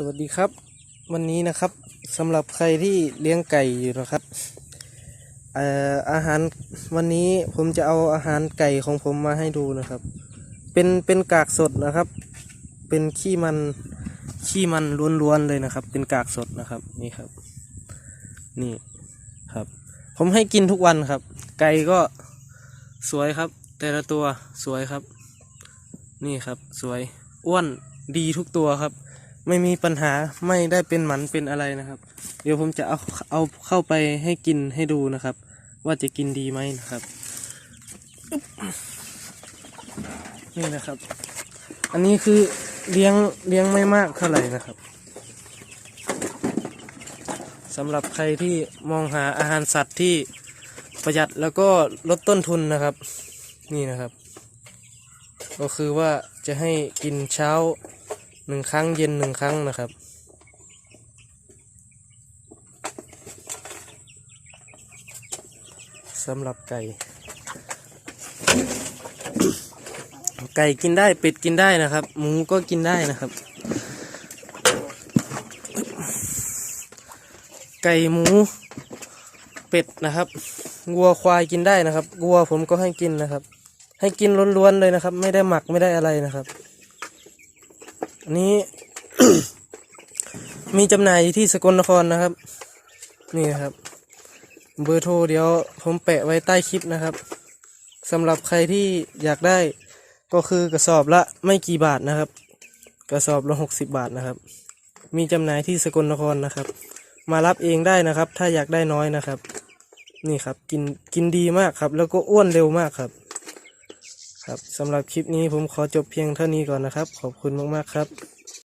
สวัสดีครับ วันนี้นะครับสำหรับใครที่เลี้ยงไก่อยู่นะครับเอ่ออาหารวันนี้ผมจะเอาอาหารไก่ของผมมาให้ดูนะครับ เป็นเป็นกากสดนะครับ เป็นขี้มันขี้มันล้วนๆเลยนะครับ เป็นกากสดนะครับนี่ครับ นี่ครับ ผมให้กินทุกวันครับ ไก่ก็สวยครับ แต่ละตัวสวยครับ นี่ครับสวยอ้วนดีทุกตัวครับ ไม่มีปัญหาไม่ได้เป็นหมันเป็นอะไรนะครับ เดี๋ยวผมจะเอาเอาเข้าไปให้กินให้ดูนะครับ ว่าจะกินดีไหมนะครับ นี่นะครับ อันนี้คือเลี้ยงเลี้ยงไม่มากเท่าไหร่นะครับสำหรับใครที่มองหาอาหารสัตว์ที่ประหยัดแล้วก็ลดต้นทุนนะครับ นี่นะครับ ก็คือว่าจะให้กินเช้า หนึ่งครั้งเย็นหนึ่งครั้งนะครับสำหรับไก่ ไก่กินได้เป็ดกินได้นะครับ หมูก็กินได้นะครับ ไก่หมูเป็ดนะครับวัวควายกินได้นะครับวัวผมก็ให้กินนะครับ ให้กินล้วนๆเลยนะครับ ไม่ได้หมักไม่ได้อะไรนะครับ อันนี้ มีจำหน่ายที่สกลนครนะครับ นี่ครับ เบอร์โทรเดี๋ยวผมแปะไว้ใต้คลิปนะครับสำหรับใครที่อยากได้ก็คือกระสอบละไม่กี่บาทนะครับ กระสอบละหกสิบบาทนะครับ มีจำหน่ายที่สกลนครนะครับ มารับเองได้นะครับ ถ้าอยากได้น้อยนะครับ นี่ครับ กินกินดีมากครับ แล้วก็อ้วนเร็วมากครับ ครับสำหรับคลิปนี้ผมขอจบเพียงเท่านี้ก่อนนะครับ ขอบคุณมาก ๆ ครับ